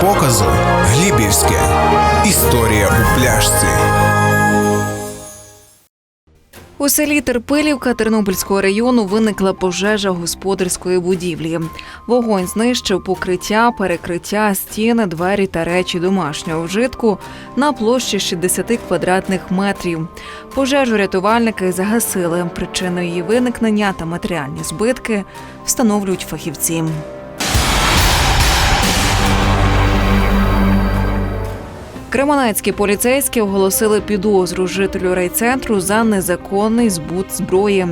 показу Глібівське. Історія у пляшці. У селі Терпилівка Тернопільського району виникла пожежа господарської будівлі. Вогонь знищив покриття, перекриття, стіни, двері та речі домашнього вжитку на площі 60 квадратних метрів. Пожежу рятувальники загасили. Причину її виникнення та матеріальні збитки встановлюють фахівці. Кременецькі поліцейські оголосили підозру жителю райцентру за незаконний збут зброї.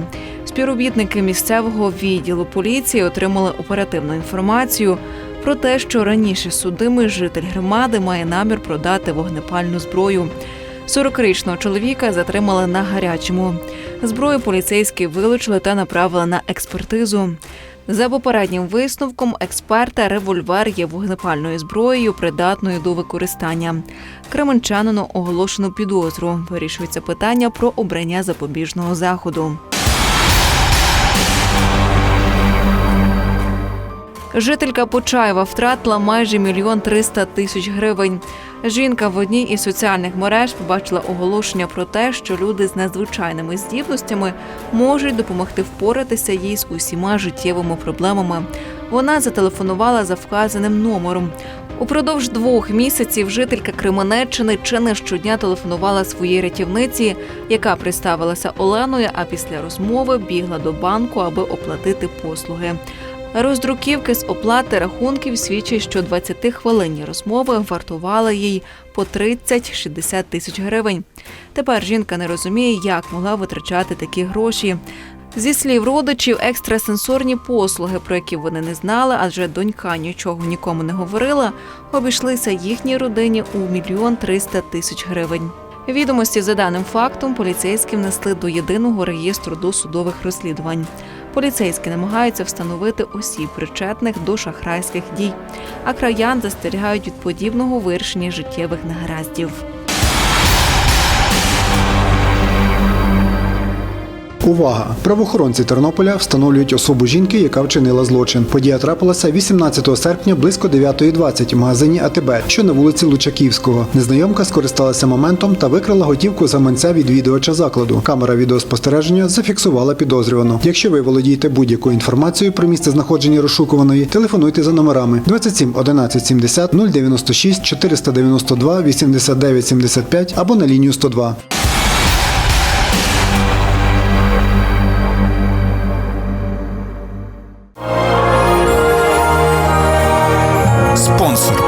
Співробітники місцевого відділу поліції отримали оперативну інформацію про те, що раніше судимий житель громади має намір продати вогнепальну зброю. 40-річного чоловіка затримали на гарячому. Зброю поліцейські вилучили та направили на експертизу. За попереднім висновком експерта, револьвер є вогнепальною зброєю, придатною до використання. Кременчанину оголошено підозру. Вирішується питання про обрання запобіжного заходу. Жителька Почаєва втратила майже мільйон триста тисяч гривень. Жінка в одній із соціальних мереж побачила оголошення про те, що люди з надзвичайними здібностями можуть допомогти впоратися їй з усіма життєвими проблемами. Вона зателефонувала за вказаним номером. Упродовж двох місяців жителька Кременеччини чи не щодня телефонувала своїй рятівниці, яка представилася Оленою, а після розмови бігла до банку, аби оплатити послуги. Роздруківки з оплати рахунків свідчать, що 20-хвилинні розмови вартували їй по 30-60 тисяч гривень. Тепер жінка не розуміє, як могла витрачати такі гроші. Зі слів родичів, екстрасенсорні послуги, про які вони не знали, адже донька нічого нікому не говорила, обійшлися їхній родині у мільйон триста тисяч гривень. Відомості за даним фактом поліцейські внесли до єдиного реєстру досудових розслідувань. Поліцейські намагаються встановити осіб, причетних до шахрайських дій, а краян застерігають від подібного вирішення життєвих негараздів. Увага! Правоохоронці Тернополя встановлюють особу жінки, яка вчинила злочин. Подія трапилася 18 серпня близько 9.20 в магазині АТБ, що на вулиці Лучаківського. Незнайомка скористалася моментом та викрала готівку з гаманця відвідувача закладу. Камера відеоспостереження зафіксувала підозрювану. Якщо ви володієте будь-якою інформацією про місце знаходження розшукуваної, телефонуйте за номерами 27 11 70 096 492 89 75 або на лінію 102.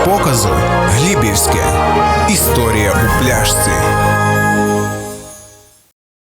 Показу Глібівське. Історія у пляшці.